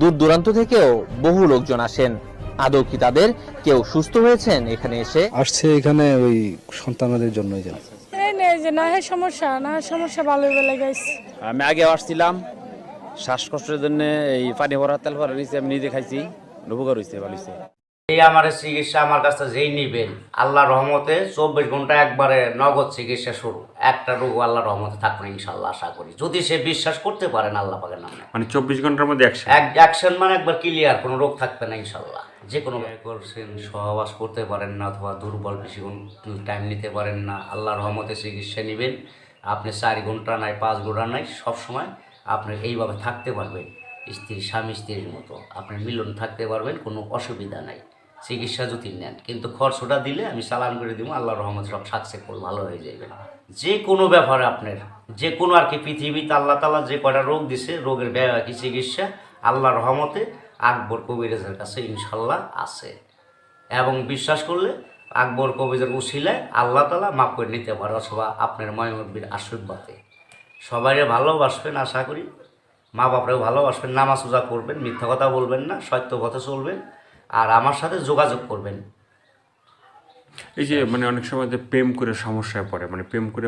দূর দূরান্ত থেকেও বহু লোকজন আসেন। আদৌ কি তাদের কেউ সুস্থ হয়েছেন? এখানে এসে আসছে এখানে ওই সন্তানদের জন্যই যেন। এই নেই যে না হ্যাঁ সমস্যা না হয় সমস্যা ভালো বেলে গেছে আমি আগে আসছিলাম শ্বাসকষ্টের জন্য এই পানি ভরা তেল ভরা নিয়েছি আমি নিজে খাইছি উপকার হয়েছে ভালো হয়েছে এই আমার চিকিৎসা আমার কাছে যেই নিবেন আল্লাহ রহমতে চব্বিশ ঘণ্টা একবারে নগদ চিকিৎসা শুরু। একটা রোগ আল্লাহ রহমতে থাকবে ইনশাল্লাহ আশা করি। যদি সে বিশ্বাস করতে পারেন আল্লাহ পাকের নামে। মানে চব্বিশ ঘণ্টার মধ্যে একশো এক অ্যাকশন মানে একবার ক্লিয়ার কোনো রোগ থাকবে না ইনশাল্লাহ যে কোনো করছেন সহবাস করতে পারেন না অথবা দুর্বল বেশিক্ষণ টাইম নিতে পারেন না আল্লাহ রহমতে চিকিৎসা নেবেন। আপনি চার ঘণ্টা নাই পাঁচ ঘণ্টা নাই সবসময় আপনি এইভাবে থাকতে পারবেন। স্ত্রী স্বামী স্ত্রীর মতো। আপনি মিলন থাকতে পারবেন কোনো অসুবিধা নাই। চিকিৎসা যদি নেন। কিন্তু খরচটা দিলে আমি চালান করে দিব, আল্লাহ রহমত, সব সাকসেসফুল, ভালো হয়ে যাবে। যে কোনো ব্যাপারে আপনার, যে কোনো আর কি পৃথিবীতে আল্লাহ তালা যে কটা রোগ দিছে, রোগের কি চিকিৎসা আল্লাহ রহমতে আকবর কবিরাজের কাছে ইনশাল্লাহ আছে। এবং বিশ্বাস করলে আকবর কবিরের উশিলায় আল্লাহ তালা মাফ করে নিতে পারে, অথবা আপনার ময়মব্বীর আশীর্বাদে। সবাই ভালোবাসবেন, আশা করি। মা বাপরাও ভালোবাসবেন, নামাজ উজা করবেন, মিথ্যা কথা বলবেন না, সত্য পথে চলবেন। আর আমার সাথে যোগাযোগ করবেন। এই যে মানে অনেক সময় যে প্রেম করে সমস্যায় পড়ে মানে প্রেম করে